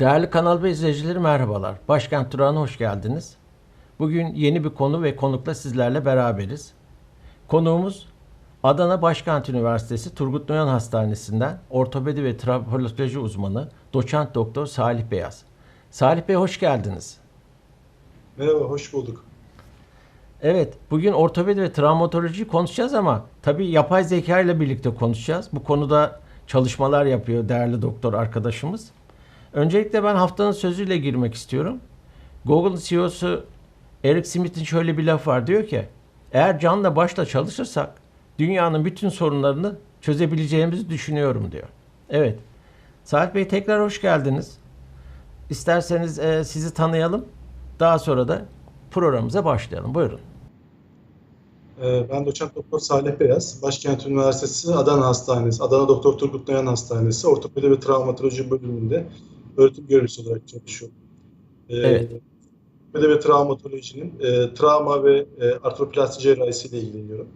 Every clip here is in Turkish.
Değerli Kanal ve izleyicileri merhabalar. Başkent Durağı'na hoş geldiniz. Bugün yeni bir konu ve konukla sizlerle beraberiz. Konuğumuz Adana Başkent Üniversitesi Turgut Noyan Hastanesi'nden ortopedi ve traumatoloji uzmanı doçent doktor Salih Beyaz. Salih Bey hoş geldiniz. Merhaba, hoş bulduk. Evet, bugün ortopedi ve travmatoloji konuşacağız ama tabii yapay zeka ile birlikte konuşacağız. Bu konuda çalışmalar yapıyor değerli doktor arkadaşımız. Öncelikle ben haftanın sözüyle girmek istiyorum. Google CEO'su Eric Smith'in şöyle bir laf var. Diyor ki, eğer canla başla çalışırsak dünyanın bütün sorunlarını çözebileceğimizi düşünüyorum diyor. Evet. Salih Bey tekrar hoş geldiniz. İsterseniz e, sizi tanıyalım. Daha sonra da programımıza başlayalım. Buyurun. Ee, Ben doçent doktor Salih Beyaz, Başkent Üniversitesi Adana Hastanesi, Adana Doktor Turgut Noyan Hastanesi Ortopedi ve Travmatoloji bölümünde öğretim görevlisi olarak çalışıyorum. Ee, Evet. Ortopedi ve travmatolojinin e, travma ve e, artroplasti cerrahisiyle ilgileniyorum.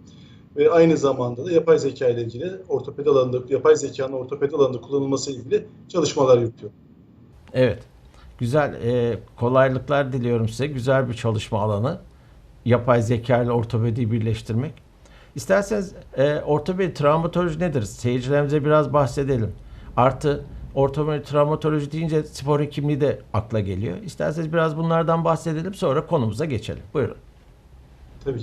Ve aynı zamanda da yapay zeka ile ilgili ortopedi alanında, yapay zekanın ortopedi alanında kullanılması ile ilgili çalışmalar yürütüyorum. Evet. Güzel e, kolaylıklar diliyorum size. Güzel bir çalışma alanı. Yapay zeka ile ortopediyi birleştirmek. İsterseniz e, ortopedi travmatoloji nedir? Seyircilerimize biraz bahsedelim. Artı ortopedi travmatoloji deyince spor hekimliği de akla geliyor. İsterseniz biraz bunlardan bahsedelim sonra konumuza geçelim. Buyurun. Tabii.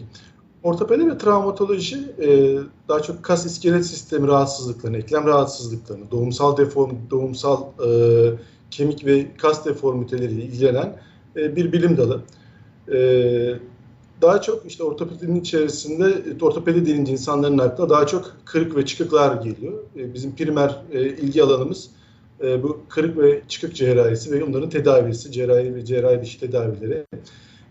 Ortopedi ve travmatoloji e, daha çok kas iskelet sistemi rahatsızlıklarını, eklem rahatsızlıklarını, doğumsal deform, doğumsal e, kemik ve kas deformiteleriyle ilgilenen e, bir bilim dalı. Daha çok işte ortopedinin içerisinde, ortopedi denince insanların aklına daha çok kırık ve çıkıklar geliyor. Bizim primer ilgi alanımız e, bu kırık ve çıkık cerrahisi ve onların tedavisi, cerrahi ve cerrahi dışı tedavileri.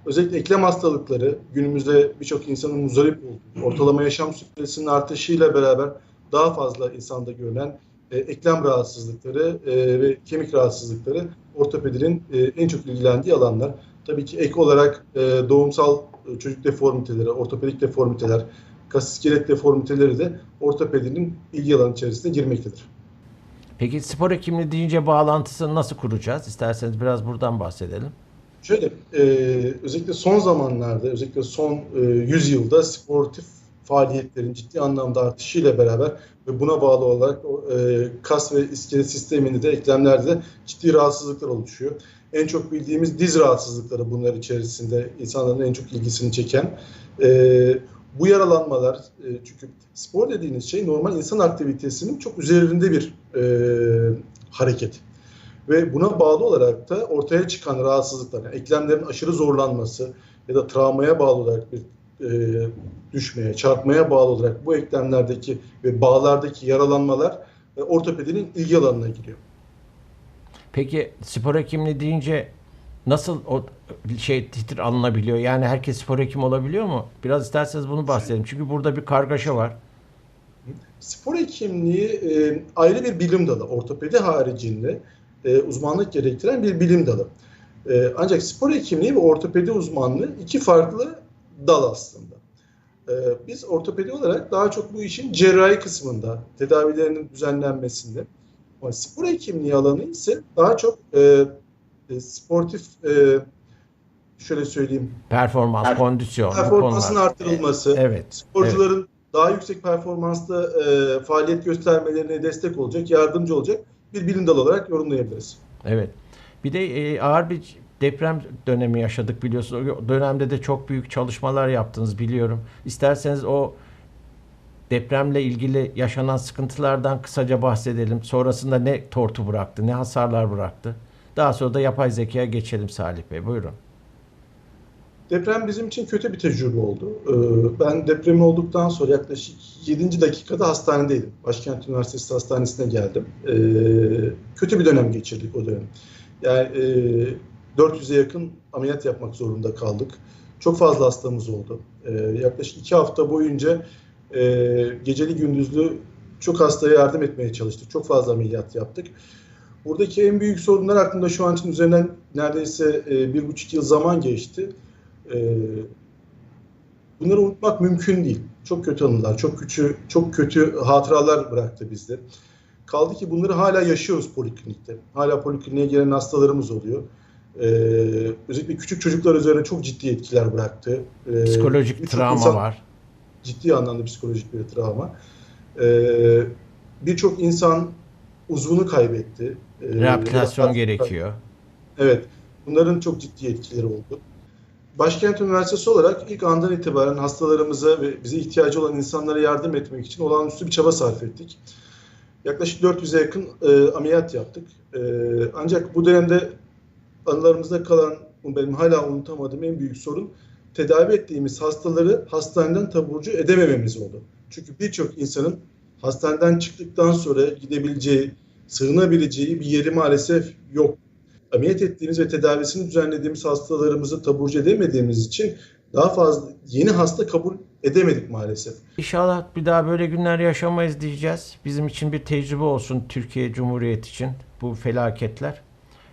Özellikle eklem hastalıkları günümüzde birçok insanın muzdarip olduğu, ortalama yaşam süresinin artışıyla beraber daha fazla insanda görülen e, eklem rahatsızlıkları e, ve kemik rahatsızlıkları ortopedinin e, en çok ilgilendiği alanlar. Tabii ki ek olarak e, doğumsal e, çocuk deformiteleri, ortopedik deformiteler, kas iskelet deformiteleri de ortopedinin ilgi alanı içerisine girmektedir. Peki spor hekimliği deyince bağlantısını nasıl kuracağız? İsterseniz biraz buradan bahsedelim. Şöyle, e, özellikle son zamanlarda, özellikle son e, 100 yılda sportif faaliyetlerin ciddi anlamda artışıyla beraber ve buna bağlı olarak e, kas ve iskelet sisteminde de eklemlerde de ciddi rahatsızlıklar oluşuyor. En çok bildiğimiz diz rahatsızlıkları bunlar içerisinde insanların en çok ilgisini çeken. E, bu yaralanmalar, e, çünkü spor dediğiniz şey normal insan aktivitesinin çok üzerinde bir e, hareket. Ve buna bağlı olarak da ortaya çıkan rahatsızlıklar, yani eklemlerin aşırı zorlanması ya da travmaya bağlı olarak bir e, düşmeye, çarpmaya bağlı olarak bu eklemlerdeki ve bağlardaki yaralanmalar e, ortopedinin ilgi alanına giriyor. Peki spor hekimliği deyince nasıl o şey titir alınabiliyor? Yani herkes spor hekimi olabiliyor mu? Biraz isterseniz bunu bahsedelim. Çünkü burada bir kargaşa var. Spor hekimliği e, ayrı bir bilim dalı. Ortopedi haricinde e, uzmanlık gerektiren bir bilim dalı. E, ancak spor hekimliği ve ortopedi uzmanlığı iki farklı dal aslında. E, biz ortopedi olarak daha çok bu işin cerrahi kısmında, tedavilerinin düzenlenmesinde. Ama spor hekimliği alanı ise daha çok e, e, sportif, e, şöyle söyleyeyim, Performans, kondisyon, performansın konular. artırılması, Evet. sporcuların daha yüksek performansla e, faaliyet göstermelerine destek olacak, yardımcı olacak bir bilim dalı olarak yorumlayabiliriz. Evet. Bir de e, ağır bir deprem dönemi yaşadık biliyorsunuz. O dönemde de çok büyük çalışmalar yaptınız biliyorum. İsterseniz o depremle ilgili yaşanan sıkıntılardan kısaca bahsedelim. Sonrasında ne tortu bıraktı, ne hasarlar bıraktı. Daha sonra da yapay zekaya geçelim Salih Bey. Buyurun. Deprem bizim için kötü bir tecrübe oldu. Ee, Ben depremin olduktan sonra yaklaşık 7. dakikada hastanedeydim. Başkent Üniversitesi Hastanesi'ne geldim. Ee, Kötü bir dönem geçirdik o dönem. Yani e, 400'e yakın ameliyat yapmak zorunda kaldık. Çok fazla hastamız oldu. Ee, Yaklaşık 2 hafta boyunca e, geceli gündüzlü çok hastaya yardım etmeye çalıştık. Çok fazla ameliyat yaptık. Buradaki en büyük sorunlar aklımda şu an için üzerinden neredeyse e, bir buçuk yıl zaman geçti. Ee, bunları unutmak mümkün değil. Çok kötü anılar, çok kötü, çok kötü hatıralar bıraktı bizde. Kaldı ki bunları hala yaşıyoruz poliklinikte. Hala polikliniğe gelen hastalarımız oluyor. Ee, özellikle küçük çocuklar üzerine çok ciddi etkiler bıraktı. Ee, Psikolojik travma insan- var. ciddi anlamda psikolojik bir travma. Ee, Birçok insan uzvunu kaybetti. Ee, Rehabilitasyon gerekiyor. Evet, bunların çok ciddi etkileri oldu. Başkent Üniversitesi olarak ilk andan itibaren hastalarımıza ve bize ihtiyacı olan insanlara yardım etmek için olağanüstü bir çaba sarf ettik. Yaklaşık 400'e yakın e, ameliyat yaptık. E, ancak bu dönemde anılarımızda kalan, benim hala unutamadığım en büyük sorun tedavi ettiğimiz hastaları hastaneden taburcu edemememiz oldu. Çünkü birçok insanın hastaneden çıktıktan sonra gidebileceği, sığınabileceği bir yeri maalesef yok. Ameliyat ettiğimiz ve tedavisini düzenlediğimiz hastalarımızı taburcu edemediğimiz için daha fazla yeni hasta kabul edemedik maalesef. İnşallah bir daha böyle günler yaşamayız diyeceğiz. Bizim için bir tecrübe olsun Türkiye Cumhuriyeti için bu felaketler.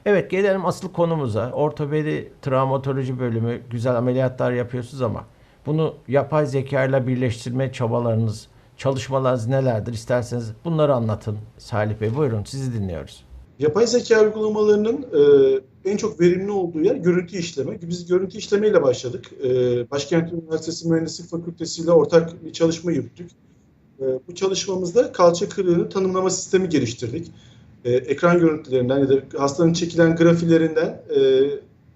Evet gelelim asıl konumuza. Ortopedi travmatoloji bölümü güzel ameliyatlar yapıyorsunuz ama bunu yapay zeka ile birleştirme çabalarınız, çalışmalarınız nelerdir? İsterseniz bunları anlatın Salih Bey. Buyurun sizi dinliyoruz. Yapay zeka uygulamalarının e, en çok verimli olduğu yer görüntü işleme. Biz görüntü işlemeyle başladık. E, Başkent Üniversitesi Mühendislik Fakültesi ile ortak bir çalışma yürüttük. E, bu çalışmamızda kalça kırığını tanımlama sistemi geliştirdik. E, ekran görüntülerinden ya da hastanın çekilen grafilerinden e,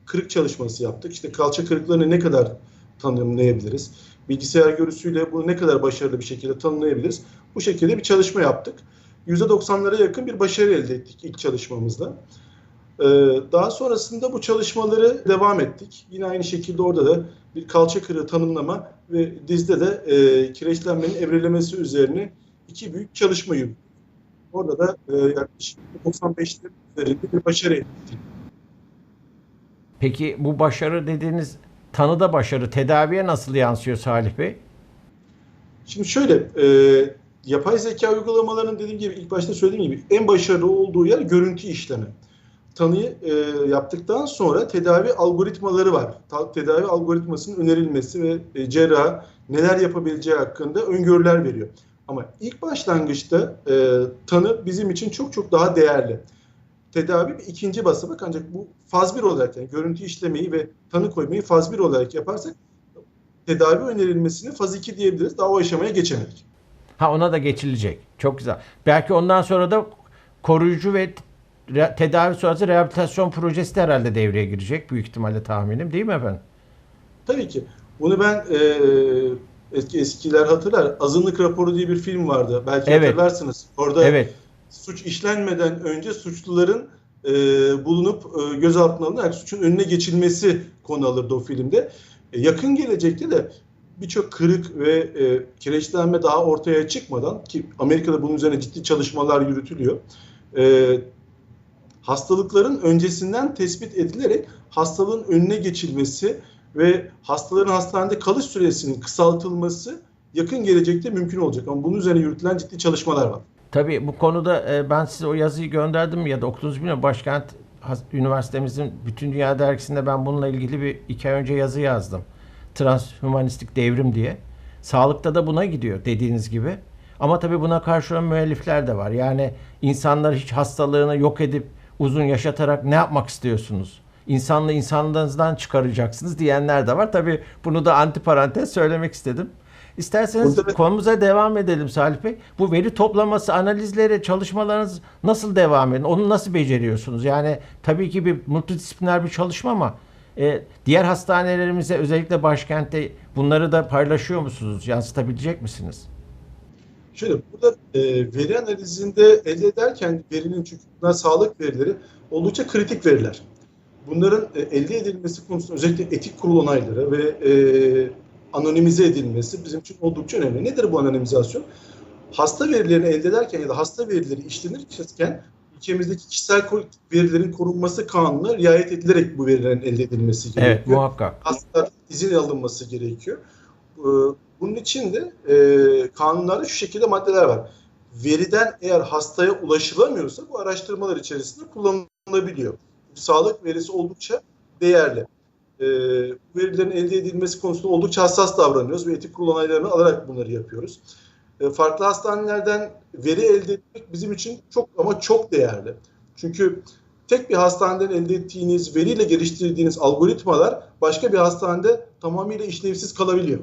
kırık çalışması yaptık. İşte kalça kırıklarını ne kadar tanımlayabiliriz? Bilgisayar görüsüyle bunu ne kadar başarılı bir şekilde tanımlayabiliriz? Bu şekilde bir çalışma yaptık. %90'lara yakın bir başarı elde ettik ilk çalışmamızda. Ee, Daha sonrasında bu çalışmaları devam ettik. Yine aynı şekilde orada da bir kalça kırığı tanımlama ve dizde de e, kireçlenmenin evrelemesi üzerine iki büyük çalışma yürüttük. Orada da e, yaklaşık 95'lerin üzerinde bir başarı elde ettik. Peki bu başarı dediğiniz tanıda başarı tedaviye nasıl yansıyor Salih Bey? Şimdi şöyle, e, yapay zeka uygulamalarının dediğim gibi ilk başta söylediğim gibi en başarılı olduğu yer görüntü işleme. Tanıyı e, yaptıktan sonra tedavi algoritmaları var. Ta- tedavi algoritmasının önerilmesi ve e, cerrah neler yapabileceği hakkında öngörüler veriyor. Ama ilk başlangıçta e, tanı bizim için çok çok daha değerli. Tedavi bir ikinci basamak ancak bu faz 1 olarak yani görüntü işlemeyi ve tanı koymayı faz 1 olarak yaparsak tedavi önerilmesini faz 2 diyebiliriz. Daha o aşamaya geçemedik. Ha ona da geçilecek. Çok güzel. Belki ondan sonra da koruyucu ve tedavi sonrası rehabilitasyon projesi de herhalde devreye girecek. Büyük ihtimalle tahminim değil mi efendim? Tabii ki. Bunu ben e, eski eskiler hatırlar. Azınlık raporu diye bir film vardı. Belki Evet. hatırlarsınız. Orada Evet. suç işlenmeden önce suçluların e, bulunup e, gözaltına alınarak suçun önüne geçilmesi konu alırdı o filmde. E, yakın gelecekte de birçok kırık ve e, kireçlenme daha ortaya çıkmadan ki Amerika'da bunun üzerine ciddi çalışmalar yürütülüyor. E, hastalıkların öncesinden tespit edilerek hastalığın önüne geçilmesi ve hastaların hastanede kalış süresinin kısaltılması yakın gelecekte mümkün olacak. Ama bunun üzerine yürütülen ciddi çalışmalar var. Tabii bu konuda e, ben size o yazıyı gönderdim ya da okudunuz bilmiyorum. Başkent Üniversitemizin Bütün Dünya Dergisi'nde ben bununla ilgili bir iki ay önce yazı yazdım. Transhumanistik devrim diye. Sağlıkta da buna gidiyor dediğiniz gibi. Ama tabii buna karşı olan müellifler de var. Yani insanlar hiç hastalığını yok edip uzun yaşatarak ne yapmak istiyorsunuz? İnsanlığı insanlığınızdan çıkaracaksınız diyenler de var. Tabii bunu da antiparantez söylemek istedim. İsterseniz Burada- konumuza devam edelim Salih Bey. Bu veri toplaması, analizleri, çalışmalarınız nasıl devam ediyor? Onu nasıl beceriyorsunuz? Yani tabii ki bir multidisipliner bir çalışma ama e, diğer hastanelerimize özellikle başkentte bunları da paylaşıyor musunuz? Yansıtabilecek misiniz? Şöyle burada e, veri analizinde elde ederken verinin çünkü bunlar sağlık verileri oldukça kritik veriler. Bunların e, elde edilmesi konusunda özellikle etik kurul onayları ve e, anonimize edilmesi bizim için oldukça önemli. Nedir bu anonimizasyon? Hasta verilerini elde ederken ya da hasta verileri işlenirken ülkemizdeki kişisel verilerin korunması kanununa riayet edilerek bu verilerin elde edilmesi gerekiyor Evet muhakkak. hasta izin alınması gerekiyor. Ee, Bunun için de e, kanunlarda şu şekilde maddeler var. Veriden eğer hastaya ulaşılamıyorsa bu araştırmalar içerisinde kullanılabiliyor. Sağlık verisi oldukça değerli. Ee, Bu verilerin elde edilmesi konusunda oldukça hassas davranıyoruz ve etik kurul onaylarını alarak bunları yapıyoruz. E, farklı hastanelerden veri elde etmek bizim için çok ama çok değerli. Çünkü tek bir hastaneden elde ettiğiniz veriyle geliştirdiğiniz algoritmalar başka bir hastanede tamamıyla işlevsiz kalabiliyor.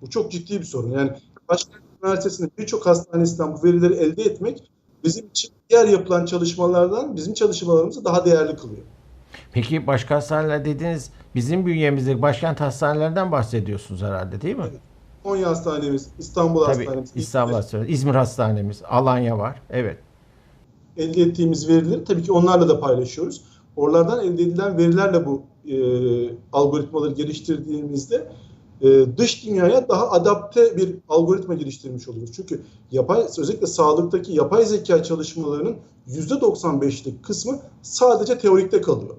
Bu çok ciddi bir sorun. Yani Başkent Üniversitesi'nin birçok hastanesinden bu verileri elde etmek bizim için diğer yapılan çalışmalardan bizim çalışmalarımızı daha değerli kılıyor. Peki başka hastaneler dediğiniz bizim bünyemizdeki başkent hastanelerden bahsediyorsunuz herhalde değil mi? Konya Hastanemiz, İstanbul Tabii Hastanemiz, İstanbul Hastanesi, İzmir Hastanemiz, Alanya var. Evet. elde ettiğimiz verileri tabii ki onlarla da paylaşıyoruz. Oralardan elde edilen verilerle bu e, algoritmaları geliştirdiğimizde e, dış dünyaya daha adapte bir algoritma geliştirmiş oluyoruz. Çünkü yapay özellikle sağlıktaki yapay zeka çalışmalarının %95'lik kısmı sadece teorikte kalıyor.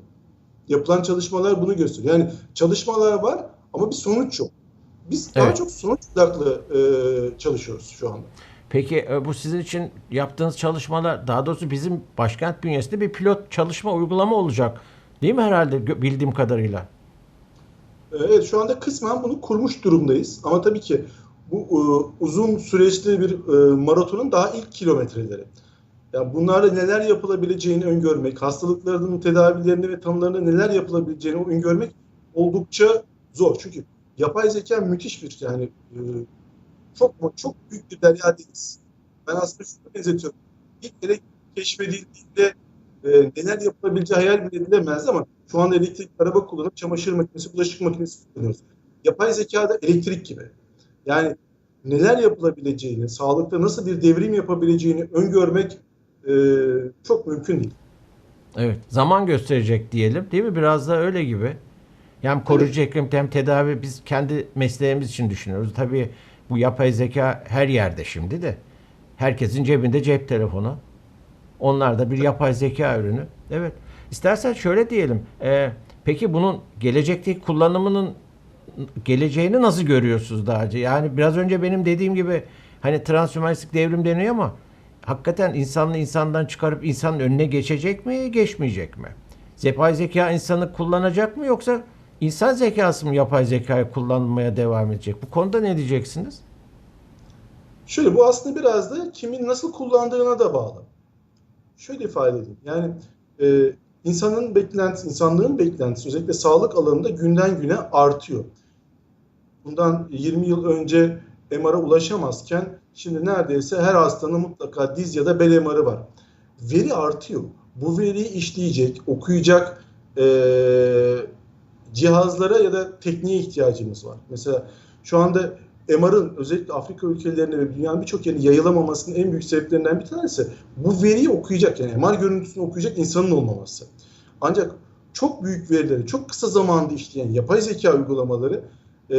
Yapılan çalışmalar bunu gösteriyor. Yani çalışmalar var ama bir sonuç yok. Biz daha Evet. çok sonuç odaklı e, çalışıyoruz şu anda. Peki e, bu sizin için yaptığınız çalışmalar daha doğrusu bizim başkent bünyesinde bir pilot çalışma uygulama olacak. Değil mi herhalde bildiğim kadarıyla? Ee, Evet şu anda kısmen bunu kurmuş durumdayız. Ama tabii ki bu e, uzun süreçli bir e, maratonun daha ilk kilometreleri. Yani bunlarla neler yapılabileceğini öngörmek, hastalıkların tedavilerini ve tanılarını neler yapılabileceğini öngörmek oldukça zor. Çünkü yapay zeka müthiş bir yani e, çok çok büyük bir derya deniz. Ben aslında şunu benzetiyorum. İlk elektrik keşfedildiğinde e, neler yapılabileceği hayal bile edilemezdi ama şu anda elektrik araba kullanıp çamaşır makinesi, bulaşık makinesi kullanıyoruz. Yapay zeka da elektrik gibi. Yani neler yapılabileceğini, sağlıkta nasıl bir devrim yapabileceğini öngörmek e, çok mümkün değil. Evet. Zaman gösterecek diyelim. Değil mi? Biraz da öyle gibi. Hem koruyucu ekrim hem tedavi biz kendi mesleğimiz için düşünüyoruz. Tabii bu yapay zeka her yerde şimdi de. Herkesin cebinde cep telefonu. Onlar da bir yapay zeka ürünü. Evet. İstersen şöyle diyelim. Ee, peki bunun gelecekteki kullanımının geleceğini nasıl görüyorsunuz daha önce? Yani biraz önce benim dediğim gibi hani transhumanistik devrim deniyor ama hakikaten insanlı insandan çıkarıp insanın önüne geçecek mi, geçmeyecek mi? Yapay zeka insanı kullanacak mı yoksa insan zekası mı yapay zekayı kullanmaya devam edecek? Bu konuda ne diyeceksiniz? Şöyle bu aslında biraz da kimin nasıl kullandığına da bağlı. Şöyle ifade edeyim. Yani e, insanın beklentisi, insanlığın beklentisi özellikle sağlık alanında günden güne artıyor. Bundan 20 yıl önce MR'a ulaşamazken şimdi neredeyse her hastanın mutlaka diz ya da bel MR'ı var. Veri artıyor. Bu veriyi işleyecek, okuyacak e, cihazlara ya da tekniğe ihtiyacımız var. Mesela şu anda MR'ın özellikle Afrika ülkelerine ve dünyanın birçok yerine yayılamamasının en büyük sebeplerinden bir tanesi bu veriyi okuyacak yani MR görüntüsünü okuyacak insanın olmaması. Ancak çok büyük verileri çok kısa zamanda işleyen yapay zeka uygulamaları e,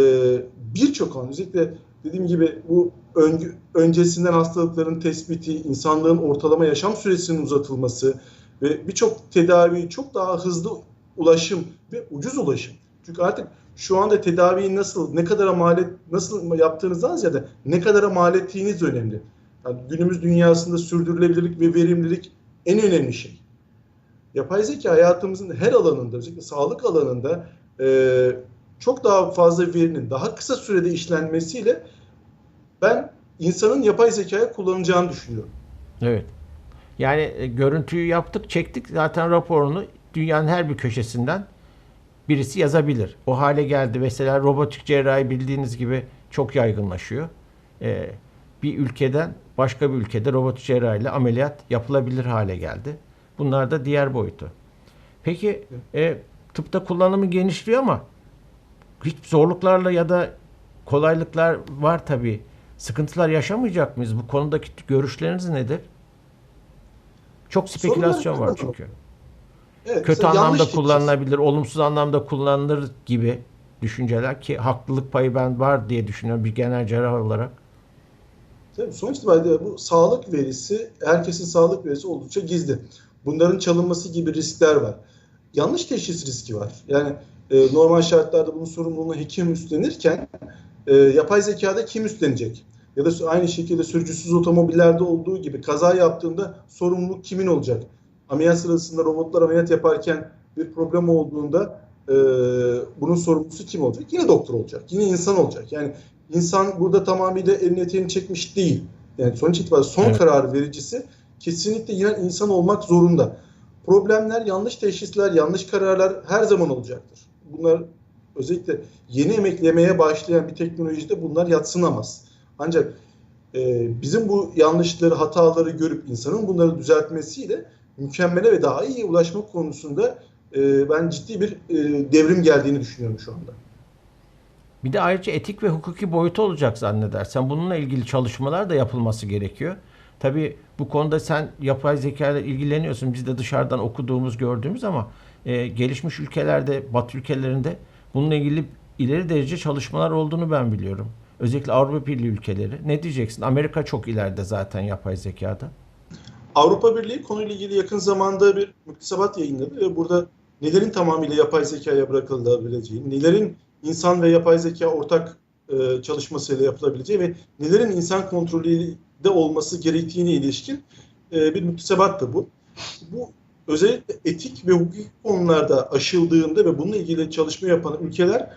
birçok alan özellikle dediğim gibi bu ön, öncesinden hastalıkların tespiti, insanlığın ortalama yaşam süresinin uzatılması ve birçok tedavi çok daha hızlı ulaşım ve ucuz ulaşım. Çünkü artık şu anda tedaviyi nasıl, ne kadar mal et, nasıl yaptığınızdan ziyade ne kadar mal ettiğiniz önemli. Yani günümüz dünyasında sürdürülebilirlik ve verimlilik en önemli şey. Yapay zeka hayatımızın her alanında, özellikle sağlık alanında e, çok daha fazla verinin daha kısa sürede işlenmesiyle ben insanın yapay zekayı kullanacağını düşünüyorum. Evet. Yani e, görüntüyü yaptık, çektik. Zaten raporunu dünyanın her bir köşesinden birisi yazabilir. O hale geldi. Mesela robotik cerrahi bildiğiniz gibi çok yaygınlaşıyor. Ee, bir ülkeden başka bir ülkede robotik cerrahiyle ameliyat yapılabilir hale geldi. Bunlar da diğer boyutu. Peki e, tıpta kullanımı genişliyor ama hiç zorluklarla ya da kolaylıklar var tabii. Sıkıntılar yaşamayacak mıyız? Bu konudaki görüşleriniz nedir? Çok spekülasyon var çünkü. Evet, Kötü anlamda kullanılabilir, olumsuz anlamda kullanılır gibi düşünceler ki haklılık payı ben var diye düşünüyorum bir genel cerrah olarak. Tabii sonuç itibariyle bu sağlık verisi, herkesin sağlık verisi oldukça gizli. Bunların çalınması gibi riskler var. Yanlış teşhis riski var. Yani e, normal şartlarda bunun sorumluluğunu hekim üstlenirken e, yapay zekada kim üstlenecek? Ya da aynı şekilde sürücüsüz otomobillerde olduğu gibi kaza yaptığında sorumluluk kimin olacak? Ameliyat sırasında robotlar ameliyat yaparken bir problem olduğunda e, bunun sorumlusu kim olacak? Yine doktor olacak. Yine insan olacak. Yani insan burada tamamıyla elini eteğini çekmiş değil. Yani sonuç itibariyle son Evet. karar vericisi kesinlikle yine insan olmak zorunda. Problemler, yanlış teşhisler, yanlış kararlar her zaman olacaktır. Bunlar özellikle yeni emeklemeye başlayan bir teknolojide bunlar yatsınamaz. Ancak e, bizim bu yanlışları, hataları görüp insanın bunları düzeltmesiyle mükemmele ve daha iyi ulaşmak konusunda e, ben ciddi bir e, devrim geldiğini düşünüyorum şu anda. Bir de ayrıca etik ve hukuki boyutu olacak zannedersen. Bununla ilgili çalışmalar da yapılması gerekiyor. Tabii bu konuda sen yapay zeka ile ilgileniyorsun. Biz de dışarıdan okuduğumuz, gördüğümüz ama e, gelişmiş ülkelerde, Batı ülkelerinde bununla ilgili ileri derece çalışmalar olduğunu ben biliyorum. Özellikle Avrupa Birliği ülkeleri. Ne diyeceksin? Amerika çok ileride zaten yapay zekada. Avrupa Birliği konuyla ilgili yakın zamanda bir müktesebat yayınladı ve burada nelerin tamamıyla yapay zekaya bırakılabileceği, nelerin insan ve yapay zeka ortak e, çalışmasıyla yapılabileceği ve nelerin insan kontrolünde olması gerektiğine ilişkin e, bir müktesebattı bu. Bu özellikle etik ve hukuki konularda aşıldığında ve bununla ilgili çalışma yapan ülkeler e,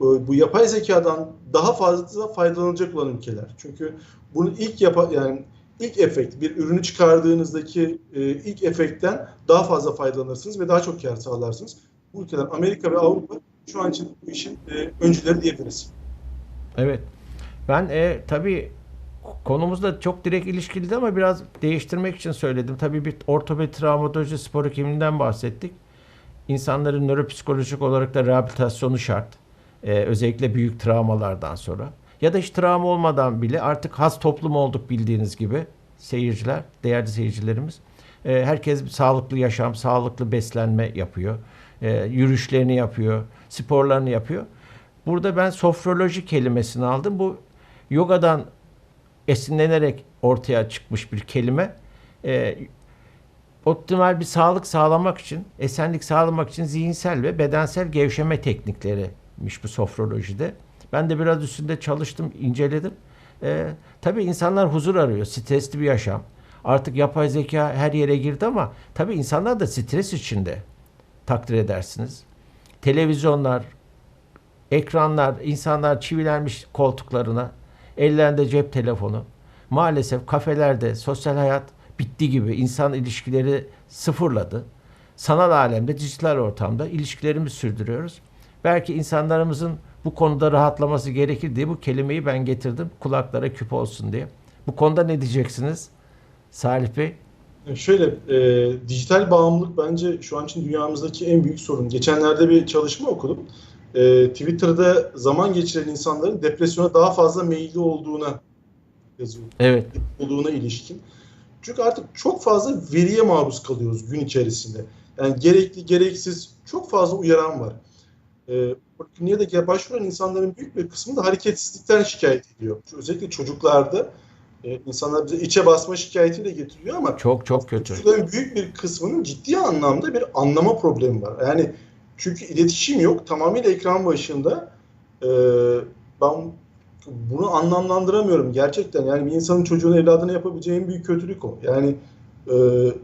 bu yapay zekadan daha fazla faydalanacak olan ülkeler. Çünkü bunu ilk yapa yani ilk efekt bir ürünü çıkardığınızdaki e, ilk efektten daha fazla faydalanırsınız ve daha çok kar sağlarsınız. Bu ülkeler Amerika ve Avrupa şu an için bu işin e, öncüleri diyebiliriz. Evet. Ben e, tabii konumuzla çok direkt ilişkili ama biraz değiştirmek için söyledim. Tabii bir ortopedi travmatoloji spor hekiminden bahsettik. İnsanların nöropsikolojik olarak da rehabilitasyonu şart. E, özellikle büyük travmalardan sonra. Ya da hiç travma olmadan bile artık has toplum olduk bildiğiniz gibi seyirciler, değerli seyircilerimiz. E, herkes sağlıklı yaşam, sağlıklı beslenme yapıyor. E, yürüyüşlerini yapıyor, sporlarını yapıyor. Burada ben sofroloji kelimesini aldım. Bu yogadan esinlenerek ortaya çıkmış bir kelime. Ee, optimal bir sağlık sağlamak için, esenlik sağlamak için zihinsel ve bedensel gevşeme teknikleriymiş bu sofrolojide. Ben de biraz üstünde çalıştım, inceledim. Ee, tabii insanlar huzur arıyor, stresli bir yaşam. Artık yapay zeka her yere girdi ama tabii insanlar da stres içinde takdir edersiniz. Televizyonlar, ekranlar, insanlar çivilenmiş koltuklarına, ellerinde cep telefonu. Maalesef kafelerde sosyal hayat bitti gibi insan ilişkileri sıfırladı. Sanal alemde, dijital ortamda ilişkilerimizi sürdürüyoruz. Belki insanlarımızın bu konuda rahatlaması gerekir diye bu kelimeyi ben getirdim. Kulaklara küp olsun diye. Bu konuda ne diyeceksiniz Salih Bey? E, Şöyle, e, dijital bağımlılık bence şu an için dünyamızdaki en büyük sorun. Geçenlerde bir çalışma okudum. E, Twitter'da zaman geçiren insanların depresyona daha fazla meyilli olduğuna yazıyor. Evet. olduğuna ilişkin. Çünkü artık çok fazla veriye maruz kalıyoruz gün içerisinde. Yani gerekli, gereksiz çok fazla uyaran var. Ee, kliniğe başvuran insanların büyük bir kısmı da hareketsizlikten şikayet ediyor. Özellikle çocuklarda e, insanlar bize içe basma şikayetiyle getiriyor ama Çok çok kötü. çocukların büyük bir kısmının ciddi anlamda bir anlama problemi var. Yani çünkü iletişim yok. Tamamıyla ekran başında. Ee, ben bunu anlamlandıramıyorum gerçekten. Yani bir insanın çocuğun evladına yapabileceği en büyük kötülük o. Yani e,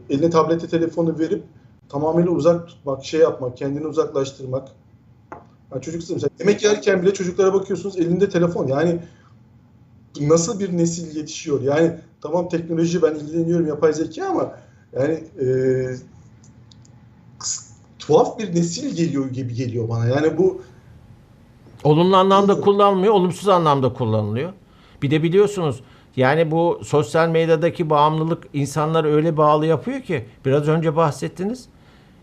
eline tablete telefonu verip tamamıyla uzak tutmak, şey yapmak, kendini uzaklaştırmak. Yani çocuk mesela yemek yerken bile çocuklara bakıyorsunuz elinde telefon. Yani nasıl bir nesil yetişiyor? Yani tamam teknoloji ben ilgileniyorum yapay zeka ama yani e, tuhaf bir nesil geliyor gibi geliyor bana. Yani bu Olumlu anlamda kullanılmıyor, olumsuz anlamda kullanılıyor. Bir de biliyorsunuz yani bu sosyal medyadaki bağımlılık insanları öyle bağlı yapıyor ki biraz önce bahsettiniz.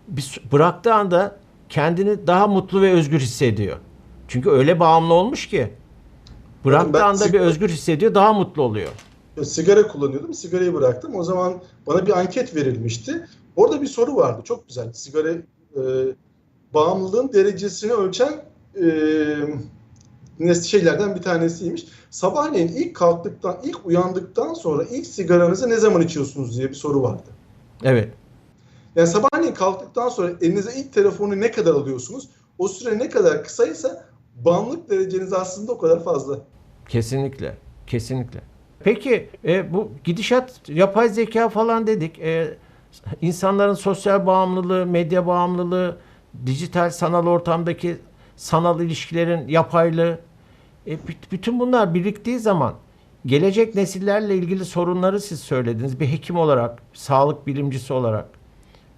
Bir bıraktığı anda kendini daha mutlu ve özgür hissediyor. Çünkü öyle bağımlı olmuş ki. Bıraktığı Ben anda bir özgür hissediyor, daha mutlu oluyor. sigara kullanıyordum. Sigarayı bıraktım. O zaman bana bir anket verilmişti. Orada bir soru vardı. Çok güzel. Sigara e, bağımlılığın derecesini ölçen e, şeylerden bir tanesiymiş. Sabahleyin ilk kalktıktan, ilk uyandıktan sonra ilk sigaranızı ne zaman içiyorsunuz diye bir soru vardı. Evet. Yani sabahleyin kalktıktan sonra elinize ilk telefonu ne kadar alıyorsunuz? O süre ne kadar kısaysa bağımlılık dereceniz aslında o kadar fazla. Kesinlikle. Kesinlikle. Peki e, bu gidişat yapay zeka falan dedik. E, insanların sosyal bağımlılığı, medya bağımlılığı, dijital sanal ortamdaki sanal ilişkilerin yapaylığı E, büt- bütün bunlar biriktiği zaman gelecek nesillerle ilgili sorunları siz söylediniz. Bir hekim olarak, sağlık bilimcisi olarak.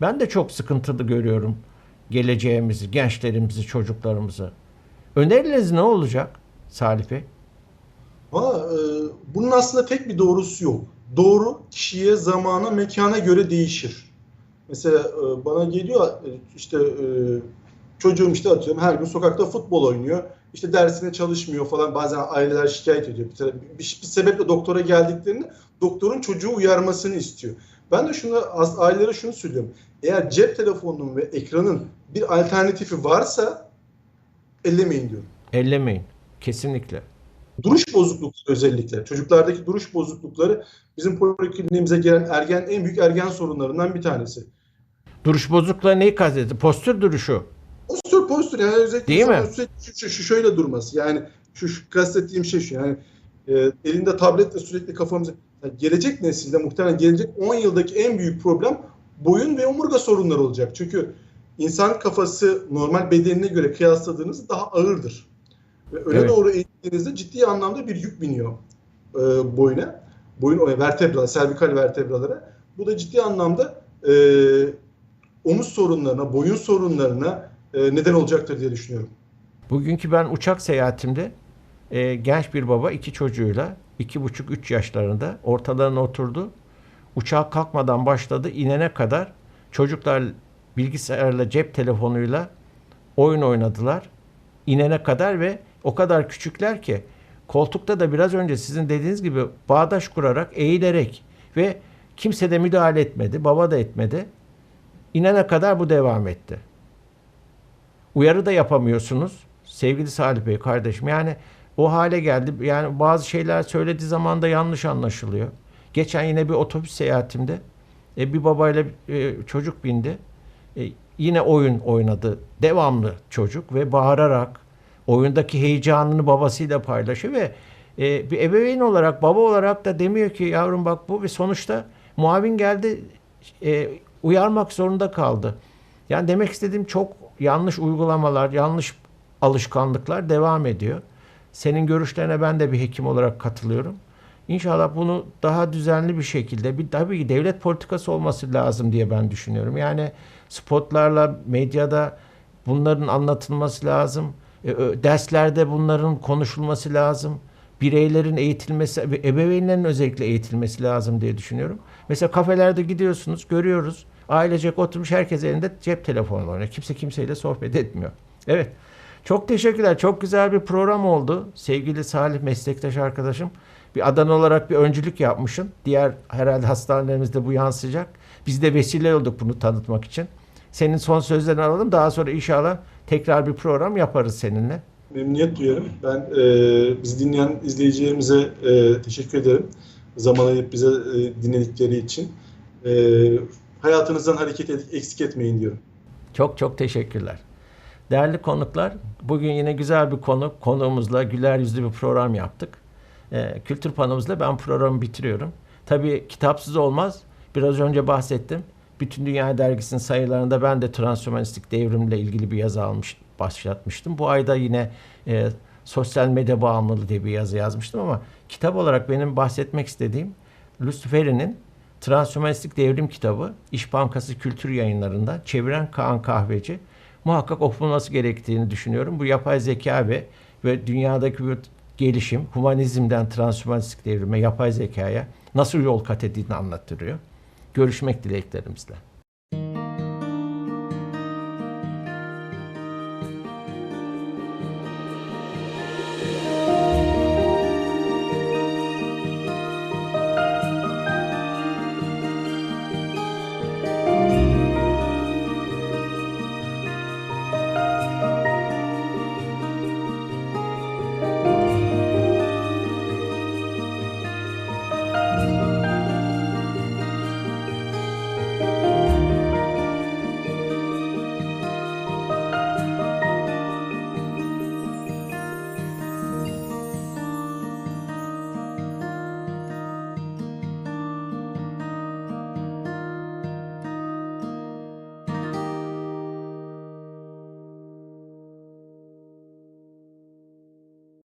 Ben de çok sıkıntılı görüyorum geleceğimizi, gençlerimizi, çocuklarımızı. Önerileriniz ne olacak Salih Bey? Valla e, bunun aslında tek bir doğrusu yok. Doğru kişiye, zamana, mekana göre değişir. Mesela e, bana geliyor e, işte e, çocuğum işte atıyorum her gün sokakta futbol oynuyor. İşte dersine çalışmıyor falan. Bazen aileler şikayet ediyor. Bir, bir, bir sebeple doktora geldiklerinde doktorun çocuğu uyarmasını istiyor. Ben de şunu ailelere şunu söylüyorum. Eğer cep telefonunun ve ekranın bir alternatifi varsa ellemeyin diyorum. Ellemeyin. Kesinlikle. Duruş bozuklukları özellikle. Çocuklardaki duruş bozuklukları bizim polikliniğimize gelen ergen en büyük ergen sorunlarından bir tanesi. Duruş bozukluğu neyi kastetti? Postür duruşu. Postür postür yani özellikle Değil mi? sürekli şu, şu, şöyle durması. Yani şu, şu kastettiğim şey şu yani e, elinde tabletle sürekli kafamıza gelecek nesilde muhtemelen gelecek 10 yıldaki en büyük problem boyun ve omurga sorunları olacak. Çünkü insan kafası normal bedenine göre kıyasladığınız daha ağırdır. Ve öne Evet. doğru eğildiğinizde ciddi anlamda bir yük biniyor e, boyuna. Boyun o vertebra, servikal vertebralara. Bu da ciddi anlamda e, omuz sorunlarına, boyun sorunlarına e, neden olacaktır diye düşünüyorum. Bugünkü ben uçak seyahatimde e, genç bir baba iki çocuğuyla iki buçuk üç yaşlarında ortalarına oturdu. Uçağa kalkmadan başladı inene kadar çocuklar bilgisayarla cep telefonuyla oyun oynadılar. inene kadar ve o kadar küçükler ki koltukta da biraz önce sizin dediğiniz gibi bağdaş kurarak eğilerek ve kimse de müdahale etmedi. Baba da etmedi. İnene kadar bu devam etti uyarı da yapamıyorsunuz. Sevgili Salih Bey kardeşim yani o hale geldi. Yani bazı şeyler söylediği zaman da yanlış anlaşılıyor. Geçen yine bir otobüs seyahatimde e, bir babayla e, çocuk bindi. E, yine oyun oynadı. Devamlı çocuk ve bağırarak oyundaki heyecanını babasıyla paylaşıyor ve e, bir ebeveyn olarak baba olarak da demiyor ki yavrum bak bu ve sonuçta muavin geldi e, uyarmak zorunda kaldı. Yani demek istediğim çok yanlış uygulamalar, yanlış alışkanlıklar devam ediyor. Senin görüşlerine ben de bir hekim olarak katılıyorum. İnşallah bunu daha düzenli bir şekilde, bir tabii ki devlet politikası olması lazım diye ben düşünüyorum. Yani spotlarla, medyada bunların anlatılması lazım. E, derslerde bunların konuşulması lazım. Bireylerin eğitilmesi, ve ebeveynlerin özellikle eğitilmesi lazım diye düşünüyorum. Mesela kafelerde gidiyorsunuz, görüyoruz. Ailecek oturmuş herkes elinde cep telefonu oynuyor. Kimse kimseyle sohbet etmiyor. Evet. Çok teşekkürler. Çok güzel bir program oldu. Sevgili Salih meslektaş arkadaşım. Bir Adana olarak bir öncülük yapmışsın. Diğer herhalde hastanelerimizde bu yansıyacak. Biz de vesile olduk bunu tanıtmak için. Senin son sözlerini alalım. Daha sonra inşallah tekrar bir program yaparız seninle. Memnuniyet duyarım. Ben e, bizi dinleyen izleyicilerimize e, teşekkür ederim. Zaman ayırıp bize e, dinledikleri için. E, hayatınızdan hareket edip eksik etmeyin diyorum. Çok çok teşekkürler. Değerli konuklar, bugün yine güzel bir konu, konuğumuzla güler yüzlü bir program yaptık. Ee, kültür panomuzla ben programı bitiriyorum. Tabii kitapsız olmaz. Biraz önce bahsettim. Bütün Dünya Dergisi'nin sayılarında ben de transhumanistik devrimle ilgili bir yazı almış, başlatmıştım. Bu ayda yine e, sosyal medya bağımlılığı diye bir yazı yazmıştım ama kitap olarak benim bahsetmek istediğim Luciferi'nin Transhumanistik Devrim kitabı İş Bankası Kültür Yayınları'nda çeviren Kaan Kahveci muhakkak okunması gerektiğini düşünüyorum. Bu yapay zeka ve ve dünyadaki bir gelişim humanizmden transhumanistik devrime, yapay zekaya nasıl yol kat ettiğini anlattırıyor. Görüşmek dileklerimizle.